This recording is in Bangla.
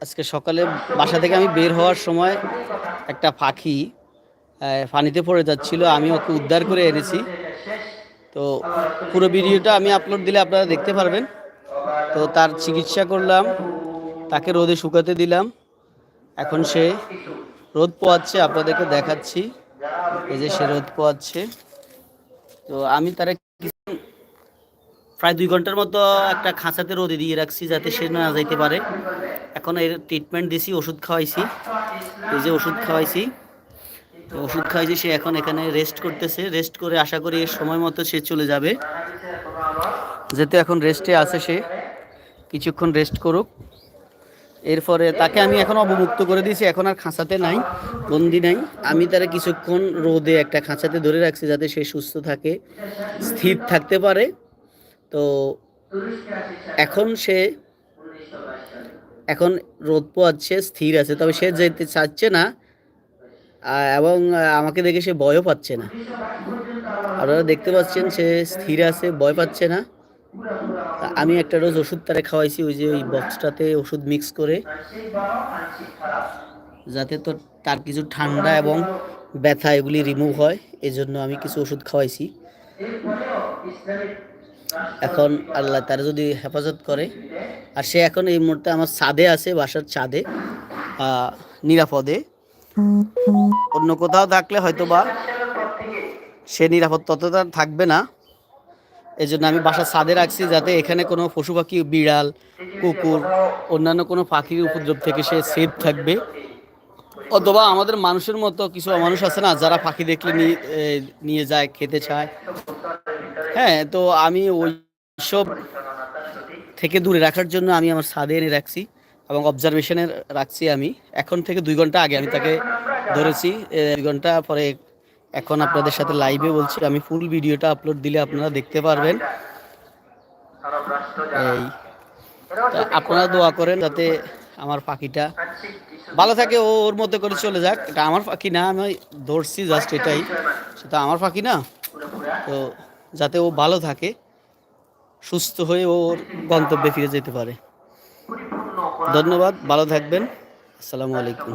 আজকে সকালে বাসা থেকে আমি বের হওয়ার সময় একটা পাখি পানিতে পড়ে যাচ্ছিল। আমি ওকে উদ্ধার করে এনেছি। তো পুরো ভিডিওটা আমি আপলোড দিলে আপনারা দেখতে পারবেন। তো তার চিকিৎসা করলাম, তাকে রোদে শুকাতে দিলাম। এখন সে রোদ পোয়াচ্ছে, আপনাদেরকে দেখাচ্ছি। এই যে সে রোদ পোয়াচ্ছে। তো আমি তারা কিছু- প্রায় দুই ঘণ্টার মতো একটা খাঁচাতে রোদে দিয়ে রাখছি যাতে সে না যাইতে পারে। এখন এর ট্রিটমেন্ট দিছি ওষুধ খাওয়াইছি। এই যে ওষুধ খাওয়াইছি তো ওষুধ খাওয়াইছি সে এখন এখানে রেস্ট করতেছে। রেস্ট করে আশা করি এর সময় মতো সে চলে যাবে। যেহেতু এখন রেস্টে আছে সে কিছুক্ষণ রেস্ট করুক। এরপরে তাকে আমি এখন অবমুক্ত করে দিয়েছি। এখন আর খাঁচাতে নাই বন্দি নাই। আমি তারা কিছুক্ষণ রোদে একটা খাঁচাতে ধরে রাখছি যাতে সে সুস্থ থাকে স্থির থাকতে পারে। তো এখন সে, এখন রোদ পোয়াচ্ছে স্থির আছে, তবে সে যেতে চাচ্ছে না এবং আমাকে দেখে সে ভয়ও পাচ্ছে না। আপনারা দেখতে পাচ্ছেন সে স্থির আছে, ভয় পাচ্ছে না। আমি একটা রোজ ওষুধ তারে খাওয়াইছি, ওই যে ওই বক্সটাতে ওষুধ মিক্স করে, যাতে তো তার কিছু ঠান্ডা এবং ব্যথা এগুলি রিমুভ হয়, এজন্য আমি কিছু ওষুধ খাওয়াইছি। এখন আল্লাহ তার যদি হেফাজত করে, আর সে এখন এই মুহূর্তে আমার ছাদে আছে, বাসার ছাদে নিরাপদে। অন্য কোথাও থাকলে হয়তো বা সে নিরাপদ ততটা থাকবে না। এই জন্য আমি বাসার ছাদে রাখছি যাতে এখানে কোনো পশু পাখি, বিড়াল, কুকুর, অন্যান্য কোনো পাখির উপদ্রব থেকে সে সেফ থাকবে। অথবা আমাদের মানুষের মতো কিছু মানুষ আছে না, যারা পাখি দেখলে নিয়ে যায়, খেতে চায়। হ্যাঁ তো আমি ওই সব থেকে দূরে রাখার জন্য আমি আমার ছাদে এনে রাখছি এবং অবজারভেশনে রাখছি আমি। এখন থেকে দুই ঘণ্টা আগে আমি তাকে ধরেছি দুই ঘণ্টা পরে এখন আপনাদের সাথে লাইভে বলছি, আমি ফুল ভিডিওটা আপলোড দিলে আপনারা দেখতে পারবেন। এই আপনারা দোয়া করেন যাতে আমার পাখিটা ভালো থাকে, ও ওর মধ্যে করে চলে যাক। এটা আমার পাখি না, আমি ধরছি জাস্ট এটাই। সেটা আমার পাখি না। তো যাতে ও ভালো থাকে, সুস্থ হয়ে ওর গন্তব্যে ফিরে যেতে পারে। ধন্যবাদ, ভালো থাকবেন। আসসালামু আলাইকুম।